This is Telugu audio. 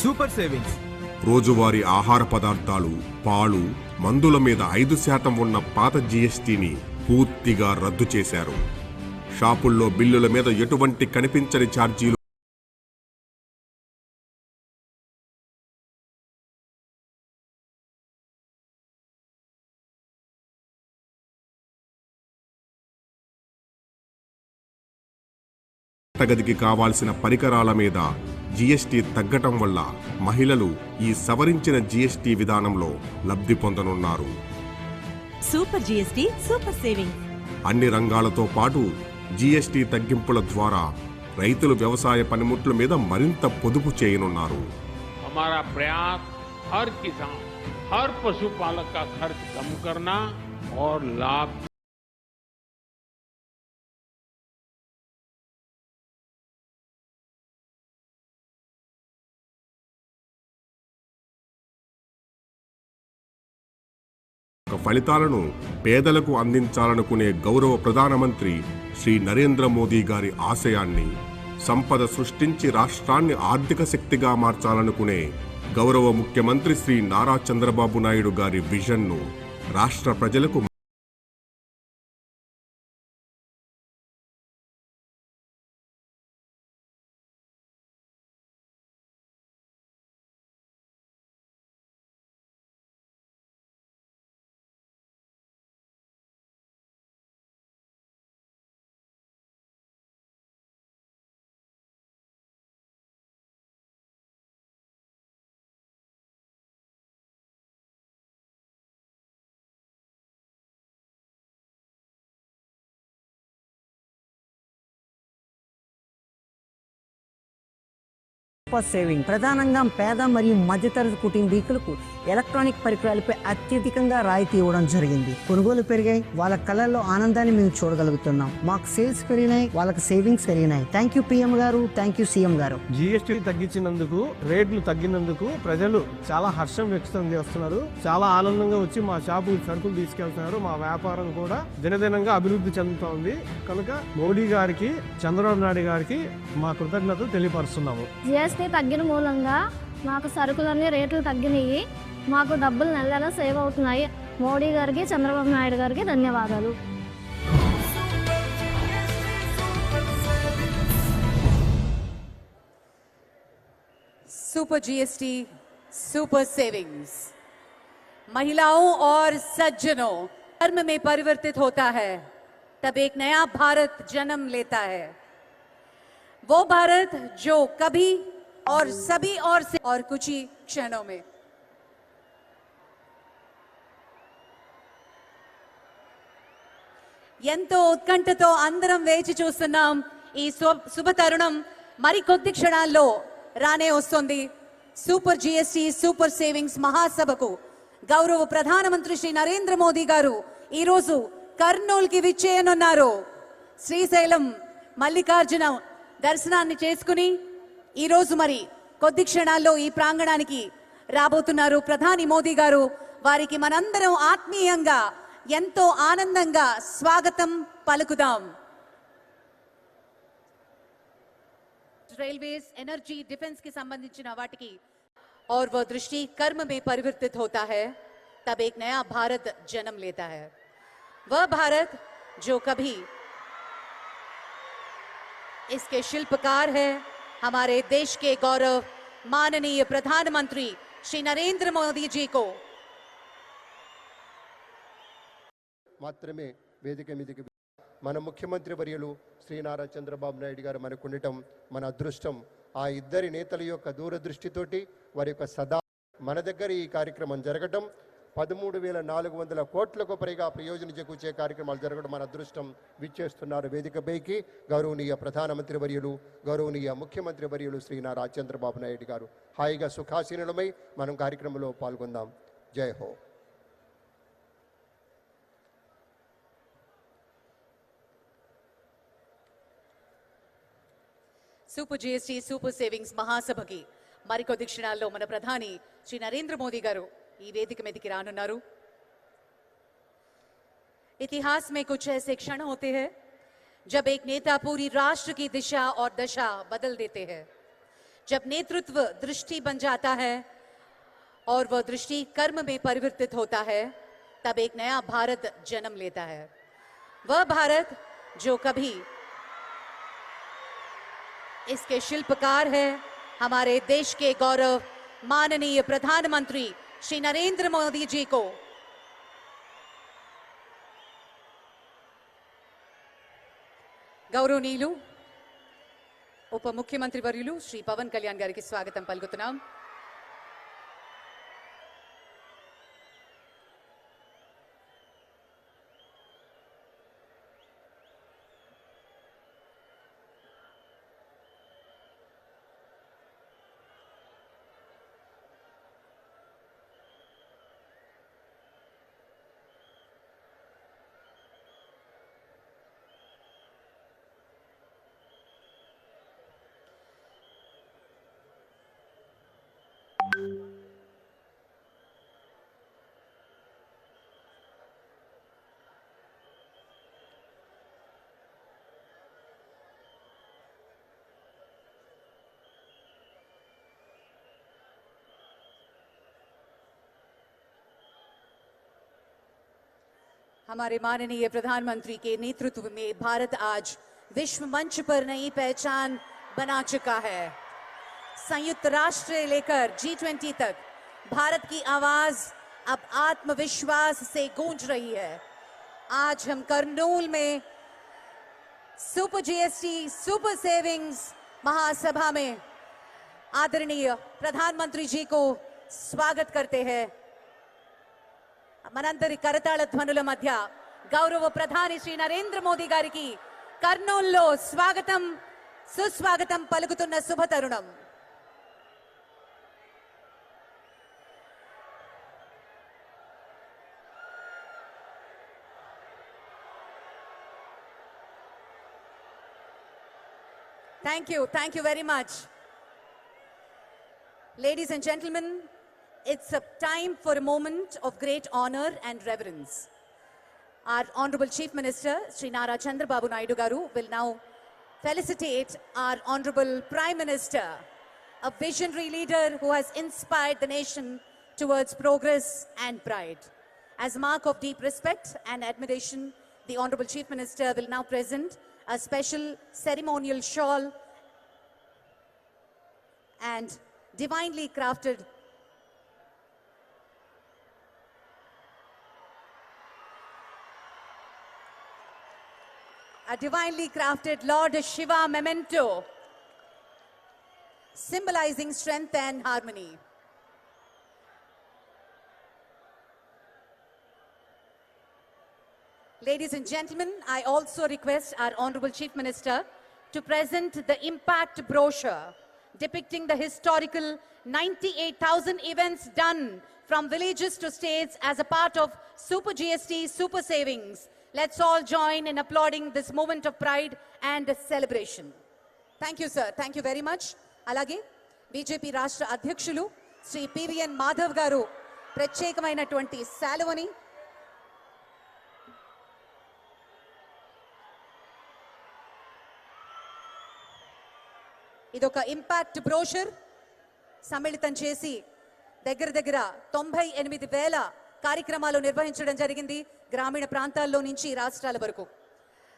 Super savings. రోజువారీ ఆహార పదార్థాలు పాలు మందుల మీద ఐదు శాతం ఉన్న పాత జీఎస్టీని పూర్తిగా రద్దు చేశారు. షాపుల్లో బిల్లుల మీద ఎటువంటి కనిపించని ఛార్జీలు గదికి కావాల్సిన పరికరాల మీద జీఎస్టీ తగ్గటం వల్ల మహిళలు ఈ సవరించిన జీఎస్టీ విధానంలో లబ్ధి పొందనున్నారు సూపర్ జీఎస్టీ సూపర్ సేవింగ్ అన్ని రంగాలతో పాటు జీఎస్టీ తగ్గింపుల ద్వారా రైతులు వ్యవసాయ పనిముట్ల మీద మరింత పొదుపు చేయనున్నారు हमारा प्रयास हर किसान हर पशुपालक का खर्च कम करना और लाभ ఫలితాలను పేదలకు అందించాలనుకునే గౌరవ ప్రధానమంత్రి శ్రీ నరేంద్ర మోదీ గారి ఆశయాన్ని సంపద సృష్టించి రాష్ట్రాన్ని ఆర్థిక శక్తిగా మార్చాలనుకునే గౌరవ ముఖ్యమంత్రి శ్రీ నారా చంద్రబాబు నాయుడు గారి విజన్ను రాష్ట్ర ప్రజలకు సూపర్ సేవింగ్. ప్రధానంగా పేద మరియు మధ్యతరగతి కుటుంబీకులకు ఎలక్ట్రానిక్ పరికరాలపై అత్యధికంగా రాయితీ ఇవ్వడం జరిగింది. కొనుగోలు పెరిగాయి. వాళ్ళ కళల్లో ఆనందాన్ని మేము చూడగలుగుతున్నాం. మాకు సేల్స్ పెరిగినాయి. వాళ్ళకి సేవింగ్స్ పెరిగినాయి. థ్యాంక్ యూ పిఎం గారు. థ్యాంక్ యూ సీఎం గారు. జిఎస్టీ తగ్గించినందుకు రేట్లు తగ్గినందుకు ప్రజలు చాలా హర్షం వ్యక్తం చేస్తున్నారు. చాలా ఆనందంగా వచ్చి మా షాపు సరుకులు తీసుకెళ్తున్నారు. మా వ్యాపారం కూడా దినదినంగా అభివృద్ధి చెందుతోంది. కనుక మోడీ గారికి చంద్రబాబు నాయుడు గారికి మా కృతజ్ఞతలు తెలియపరుస్తున్నాము. జిఎస్టీ తగ్గిన మూలంగా మాకు సరుకులన్నీ రేట్లు తగ్గినాయి మాకు డబ్బులు నెల నెల సేవ్ అవుతున్నాయి మోడీ గారికి చంద్రబాబు నాయుడు గారికి ధన్యవాదాలు सुपर जीएसटी सुपर सेविंग्स महिलाओं और सज्जनों कर्म में परिवर्तित होता है तब एक नया भारत जन्म लेता है वो भारत जो कभी और सभी और से और कुछ ही क्षणों में ఎంతో ఉత్కంఠతో అందరం వేచి చూస్తున్నాం ఈ శుభ- శుభ తరుణం మరికొద్ది క్షణాల్లో రానే వస్తుంది సూపర్ జిఎస్టి సూపర్ సేవింగ్స్ మహాసభకు గౌరవ ప్రధానమంత్రి శ్రీ నరేంద్ర మోదీ గారు ఈరోజు కర్నూలుకి విచ్చేయనున్నారు శ్రీశైలం మల్లికార్జున దర్శనాన్ని చేసుకుని मरी को प्रांगणा की राबो प्रधान मोदी गार वारी मन अंदर आत्मीय आनंद स्वागत पलकदा रेलवे एनर्जी डिफेंस की संबंधी वाटी और वह दृष्टि कर्म में परिवर्तित होता है तब एक नया भारत जन्म लेता है वह भारत जो कभी इसके शिल्पकार है हमारे देश के गौरव माननीय प्रधानमंत्री श्री नरेंद्र मोदी जी को మాత్రమే వేదిక మీదకి మన ముఖ్యమంత్రి వర్యులు శ్రీ నారా చంద్రబాబు నాయుడు గారు మనకు ఉండటం మన అదృష్టం ఆ ఇద్దరి నేతల యొక్క దూరదృష్టితోటి వారి యొక్క సదా మన దగ్గర ఈ కార్యక్రమం జరగటం పదమూడు వేల నాలుగు వందల కోట్లకు పైగా ప్రయోజనం చేకూర్చే కార్యక్రమాలు జరగడం మన అదృష్టం. విచ్చేస్తున్నారు వేదికపైకి గౌరవనీయ ప్రధానమంత్రి వర్యులు గౌరవనీయ ముఖ్యమంత్రి వర్యులు శ్రీ నారా చంద్రబాబు నాయుడు గారు. హాయిగా సుఖాసీనులమై మనం కార్యక్రమంలో పాల్గొందాం. జై హో. సూపర్ జిఎస్టి సూపర్ సేవింగ్స్ మహాసభకి మరికొద్ది క్షణాల్లో మన ప్రధాని శ్రీ నరేంద్ర మోదీ గారు ఈ వేదిక మీదకి రానున్నారు इतिहास में कुछ ऐसे क्षण होते हैं जब एक नेता पूरी राष्ट्र की दिशा और दशा बदल देते हैं जब नेतृत्व दृष्टि बन जाता है और वह दृष्टि कर्म में परिवर्तित होता है तब एक नया भारत जन्म लेता है वह भारत जो कभी इसके शिल्पकार है हमारे देश के गौरव माननीय प्रधानमंत्री श्री नरेंद्र मोदी जी को గౌరవనీయులు ఉప ముఖ్యమంత్రి వర్యులు శ్రీ పవన్ కళ్యాణ్ గారికి స్వాగతం పలుకుతున్నాం हमारे माननीय प्रधानमंत्री के नेतृत्व में भारत आज विश्व मंच पर नई पहचान बना चुका है। संयुक्त राष्ट्र लेकर जी ट्वेंटी तक भारत की आवाज़ अब आत्मविश्वास से गूंज रही है। आज हम कर्नूल में सुपर जीएसटी सुपर सेविंग्स महासभा में आदरणीय प्रधानमंत्री जी को स्वागत करते हैं। మనందరి కరతాళ ధ్వనుల మధ్య గౌరవ ప్రధాని శ్రీ నరేంద్ర మోదీ గారికి కర్నూల్లో స్వాగతం సుస్వాగతం పలుకుతున్న శుభ తరుణం thank you thank you very much Ladies and gentlemen, it's a time for a moment of great honor and reverence. Our Honorable Chief Minister, Sri Nara Chandrababu Naidu Garu, will now felicitate our Honorable Prime Minister, a visionary leader who has inspired the nation towards progress and pride. As a mark of deep respect and admiration, the Honorable Chief Minister will now present a special ceremonial shawl and divinely crafted a divinely crafted Lord Shiva memento symbolizing strength and harmony. Ladies and gentlemen, I also request our Honorable Chief Minister to present the impact brochure depicting the historical 98,000 events done from villages to states as a part of Super GST Super Savings. Let's all join in applauding this moment of pride and celebration. Thank you sir thank you very much అలాగే బీజేపీ రాష్ట్ర అధ్యక్షులు శ్రీ పివిఎన్ మాధవ్ గారు ప్రత్యేకమైనటువంటి శాలువని ఇదొక ఇంపాక్ట్ బ్రోషర్ సమ్మిళితం చేసి దగ్గర దగ్గర తొంభై ఎనిమిది వేల కార్యక్రమాలు నిర్వహించడం జరిగింది. గ్రామీణ ప్రాంతాల్లో నుంచి రాష్ట్రాల వరకు.